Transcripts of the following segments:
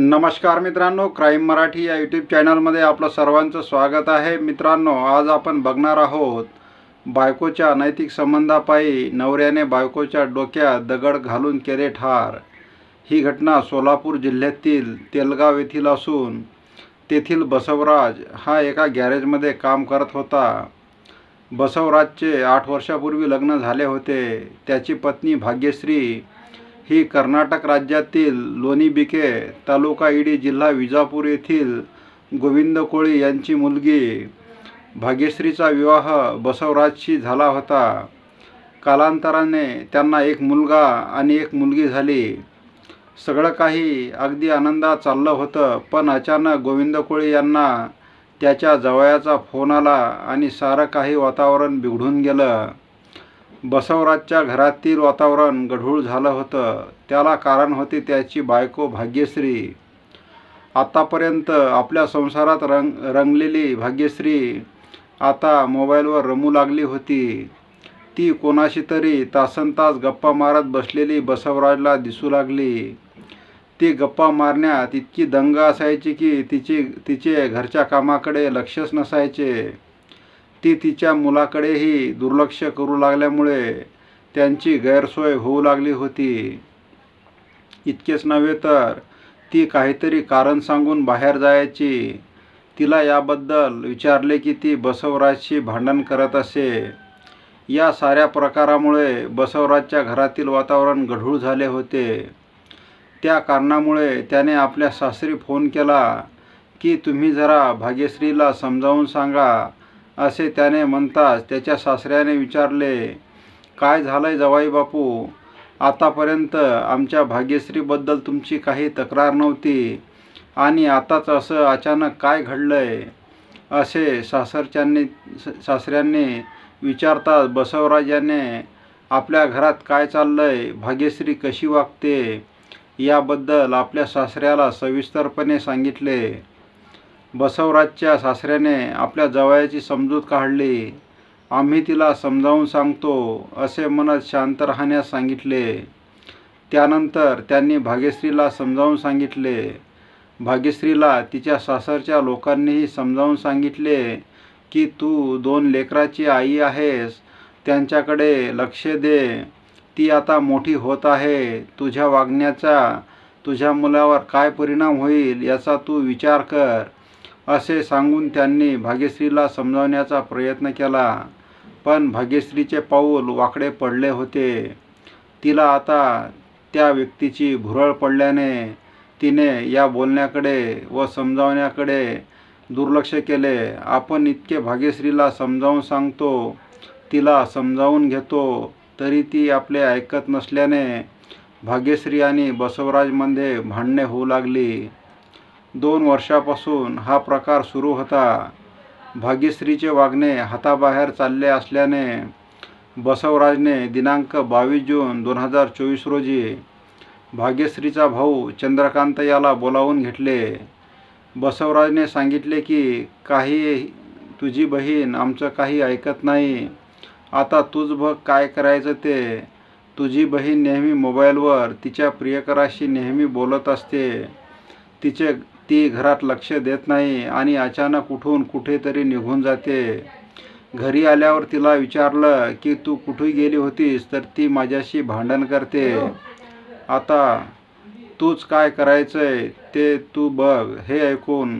नमस्कार मित्रांनो क्राईम मराठी या यूट्यूब चॅनलमध्ये आपलं सर्वांचं स्वागत आहे. मित्रांनो आज आपण बघणार आहोत बायकोच्या अनैतिक संबंधापायी नवऱ्याने बायकोच्या डोक्यात दगड घालून केले ठार. ही घटना सोलापूर जिल्ह्यातील तेलगाव येथील असून तेथील बसवराज हा एका गॅरेजमध्ये काम करत होता. बसवराजचे आठ वर्षापूर्वी लग्न झाले होते. त्याची पत्नी भाग्यश्री ही कर्नाटक राज्यातील लोणीबिके तालुका इडी जिल्हा विजापूर येथील गोविंद कोळी यांची मुलगी भाग्यश्रीचा विवाह बसवराजशी झाला होता. कालांतराने त्यांना एक मुलगा आणि एक मुलगी झाली. सगळं काही अगदी आनंदात चाललं होतं पण अचानक गोविंद कोळी यांना त्याच्या जवयाचा फोन आला आणि सारं काही वातावरण बिघडून गेलं. बसवराजच्या घरातील वातावरण गढूळ झालं होतं. त्याला कारण होते त्याची बायको भाग्यश्री. आतापर्यंत आपल्या संसारात रंग रंगलेली भाग्यश्री आता मोबाईलवर रमू लागली होती. ती कोणाशी तरी तासनतास गप्पा मारत बसलेली बसवराजला दिसू लागली. ती गप्पा मारण्यात इतकी दंग असायची की तिची तिचे घरच्या कामाकडे लक्षच नसायचे. ती तिच्या मुलाकडेही दुर्लक्ष करू लागल्यामुळे त्यांची गैरसोय होऊ लागली होती. इतकेच नव्हे तर ती काहीतरी कारण सांगून बाहेर जायची. तिला याबद्दल विचारले की ती बसवराजशी भांडण करत असे. या साऱ्या प्रकारामुळे बसवराजच्या घरातील वातावरण गढूळ झाले होते. त्या कारणामुळे त्याने आपल्या सासरी फोन केला की तुम्ही जरा भाग्यश्रीला समजावून सांगा. असे त्याने म्हणताच त्याच्या सासऱ्याने विचारले काय झालंय जवाई बापू? आतापर्यंत आमच्या भाग्यश्रीबद्दल तुमची काही तक्रार नव्हती आणि आताच असं अचानक काय घडलंय? असे सासरच्यांनी सासऱ्यांनी विचारताच बसवराजाने आपल्या घरात काय चाललंय? भाग्यश्री कशी वागते? याबद्दल आपल्या सासऱ्याला सविस्तरपणे सांगितले. बसवराजच्या सासऱ्याने आपल्या जवयाची समजूत काढली. आम्ही तिला समजावून सांगतो असे म्हणत शांत राहण्यास सांगितले. त्यानंतर त्यांनी भाग्यश्रीला समजावून सांगितले. भाग्यश्रीला तिच्या सासरच्या लोकांनीही समजावून सांगितले की तू दोन लेकराची आई आहेस त्यांच्याकडे लक्ष दे. ती आता मोठी होत आहे. तुझ्या वागण्याचा तुझ्या मुलावर काय परिणाम होईल याचा तू विचार कर. असे सांगून त्यांनी भाग्यश्रीला समजावण्याचा प्रयत्न केला. पण भाग्यश्रीचे पाऊल वाकडे पडले होते. तिला आता त्या व्यक्तीची भुरळ पडल्याने तिने या बोलण्याकडे व समजावण्याकडे दुर्लक्ष केले. आपण इतके भाग्यश्रीला समजावून सांगतो तिला समजावून घेतो तरी ती आपले ऐकत नसल्याने भाग्यश्री आणि बसवराजमध्ये भांडणे होऊ लागली. दोन वर्षापासून हा प्रकार सुरू होता. भाग्यश्रीचे वागणे हाताबाहेर चालले असल्याने बसवराजने दिनांक बावीस जून दोन हजार चोवीस रोजी भाग्यश्रीचा भाऊ चंद्रकांत याला बोलावून घेतले. बसवराजने सांगितले की काही तुझी बहीण आमचं काही ऐकत नाही. आता तुझ बघ काय करायचं ते. तुझी बहीण नेहमी मोबाईलवर तिच्या प्रियकराशी नेहमी बोलत असते. तिचे ती घरात लक्ष देत नाही आणि अचानक उठून कुठेतरी निघून जाते. घरी आल्यावर तिला विचारलं की तू कुठे गेली होतीस? तर ती माझ्याशी भांडण करते. आता तूच काय करायचंय ते तू बघ. हे ऐकून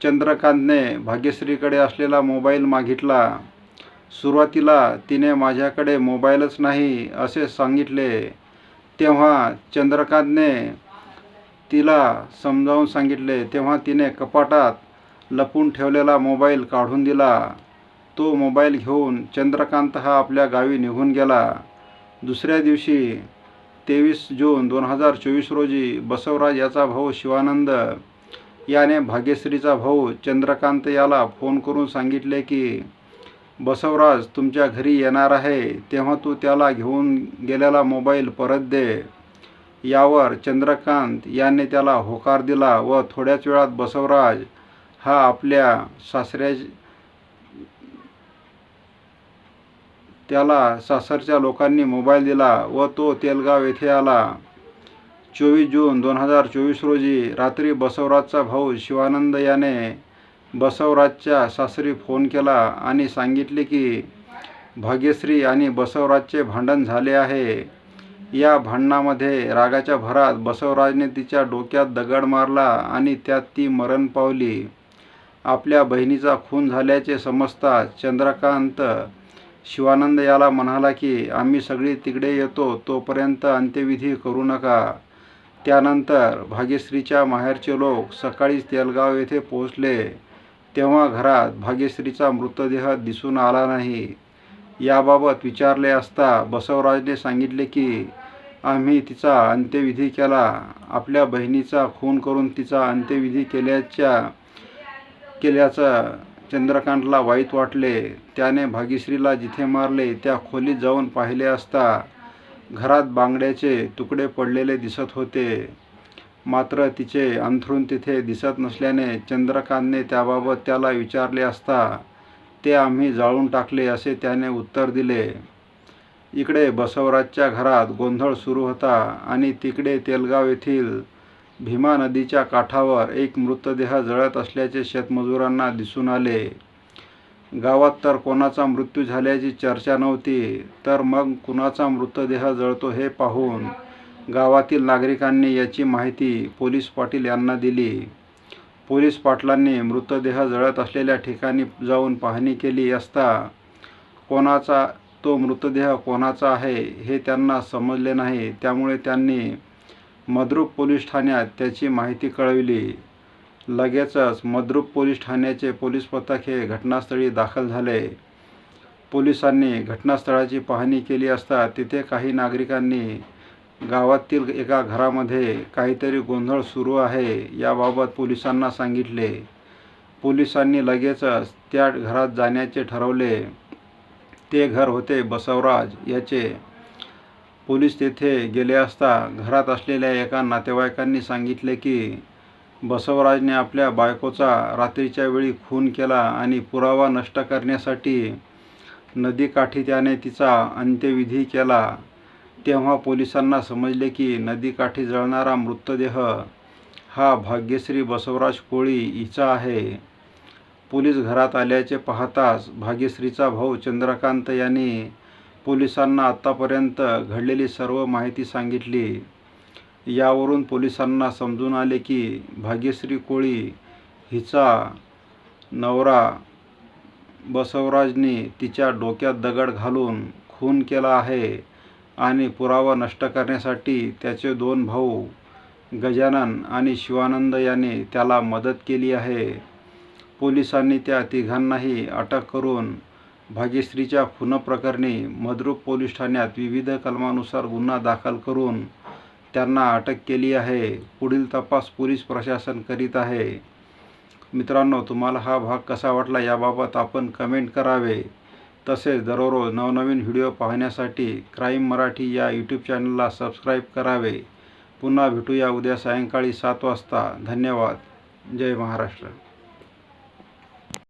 चंद्रकांतने भाग्यश्रीकडे असलेला मोबाईल मागितला. सुरुवातीला तिने माझ्याकडे मोबाईलच नाही असे सांगितले. तेव्हा चंद्रकांतने तिला समजावून सांगितले तेव्हा तिने कपाटात लपून ठेवलेला मोबाईल काढून दिला. तो मोबाईल घेऊन चंद्रकांत हा आपल्या गावी निघून गेला. दुसऱ्या दिवशी तेवीस जून दोन हजार चोवीस रोजी बसवराज याचा भाऊ शिवानंद याने भाग्यश्रीचा भाऊ चंद्रकांत याला फोन करून सांगितले की बसवराज तुमच्या घरी येणार आहे. तेव्हा तू त्याला घेऊन गेलेला मोबाईल परत दे. यावर चंद्रकांत याने त्याला होकार दिला व थोड्याच वेळात बसवराज हा आपल्या सासऱ्या त्याला सासरच्या लोकांनी मोबाईल दिला व तो तेलगाव येथे आला. चोवीस जून दोन हजार चोवीस रोजी रात्री बसवराजचा भाऊ शिवानंद याने बसवराजच्या सासरी फोन केला आणि सांगितले की भाग्यश्री आणि बसवराजचे भांडण झाले आहे. या भांडणामध्ये रागाच्या भरात बसवराजने तिच्या डोक्यात दगड मारला आणि त्यात ती मरण पावली. आपल्या बहिणीचा खून झाल्याचे समजता चंद्रकांत शिवानंद याला म्हणाला की आम्ही सगळी तिकडे येतो तोपर्यंत अंत्यविधी करू नका त्यानंतर भाग्यश्रीच्या माहेरचे लोक सकाळीच तेलगाव येथे पोहोचले. तेव्हा घरात भाग्यश्रीचा मृतदेह दिसून आला नाही. याबाबत विचारले असता बसवराजने सांगितले की आम्ही तिचा अंत्यविधी केला. आपल्या बहिणीचा खून करून तिचा अंत्यविधी केल्याच्या केल्याचं चंद्रकांतला वाईट वाटले. त्याने भाग्यश्रीला जिथे मारले त्या खोलीत जाऊन पाहिले असता घरात बांगड्याचे तुकडे पडलेले दिसत होते. मात्र तिचे अंथरूण तिथे दिसत नसल्याने चंद्रकांतने त्याबाबत त्याला विचारले असता ते आम्ही जाळून टाकले असे त्याने उत्तर दिले. इकडे बसवराजच्या घरात गोंधळ सुरू होता आणि तिकडे तेलगाव येथील भीमा नदीच्या काठावर एक मृतदेह जळत असल्याचे शेतमजुरांना दिसून आले. गावात तर कोणाचा मृत्यू झाल्याची चर्चा नव्हती तर मग कुणाचा मृतदेह जळतो हे पाहून गावातील नागरिकांनी याची माहिती पोलीस पाटील यांना दिली. पोलीस पाटलांनी मृतदेह जळत असलेल्या ठिकाणी जाऊन पाहणी केली असता कोणाचा तो मृतदेह कोणाचा आहे हे त्यांना समजले नाही. त्यामुळे त्यांनी मद्रूप पोलीस ठाण्यात त्याची माहिती कळविली. लगेचच मद्रूप पोलीस ठाण्याचे पोलीस पथक हे घटनास्थळी दाखल झाले. पोलिसांनी घटनास्थळाची पाहणी केली असता तिथे काही नागरिकांनी गावातील एका घरामध्ये काहीतरी गोंधळ सुरू आहे याबाबत पोलिसांना सांगितले. पोलिसांनी लगेचच त्या घरात जाण्याचे ठरवले. ते घर होते बसवराज. याचे पोलीस तेथे गेले असता घरात असलेल्या एका नातेवाईकांनी सांगितले की बसवराजने आपल्या बायकोचा रात्रीच्या वेळी खून केला आणि पुरावा नष्ट करण्यासाठी नदीकाठी त्याने तिचा अंत्यविधी केला. तेव्हा पोलिसांना समजले की नदीकाठी जळणारा मृतदेह हा भाग्यश्री बसवराज कोळी हिचा आहे. पोलीस घरात आल्याचे पाहताच भाग्यश्रीचा भाऊ चंद्रकांत यांनी पोलिसांना आत्तापर्यंत घडलेली सर्व माहिती सांगितली. यावरून पोलिसांना समजून आले की भाग्यश्री कोळी हिचा नवरा बसवराजने तिच्या डोक्यात दगड घालून खून केला आहे आणि पुरावा नष्ट करण्यासाठी त्याचे दोन भाऊ गजानन आणि शिवानंद याने त्याला मदत केली आहे. पोलिसांनी त्या तिघांनाही अटक करून भाग्यश्रीच्या खूनप्रकरणी मद्रूप पोलीस ठाण्यात विविध कलमानुसार गुन्हा दाखल करून त्यांना अटक केली आहे. पुढील तपास पोलीस प्रशासन करीत आहे. मित्रांनो तुम्हाला हा भाग कसा वाटला याबाबत आपण कमेंट करावे. तसेच दररोज नवनवीन व्हिडिओ पाहण्यासाठी क्राईम मराठी या यूट्यूब चॅनलला सबस्क्राईब करावे. पुन्हा भेटूया उद्या सायंकाळी सात वाजता. धन्यवाद. जय महाराष्ट्र.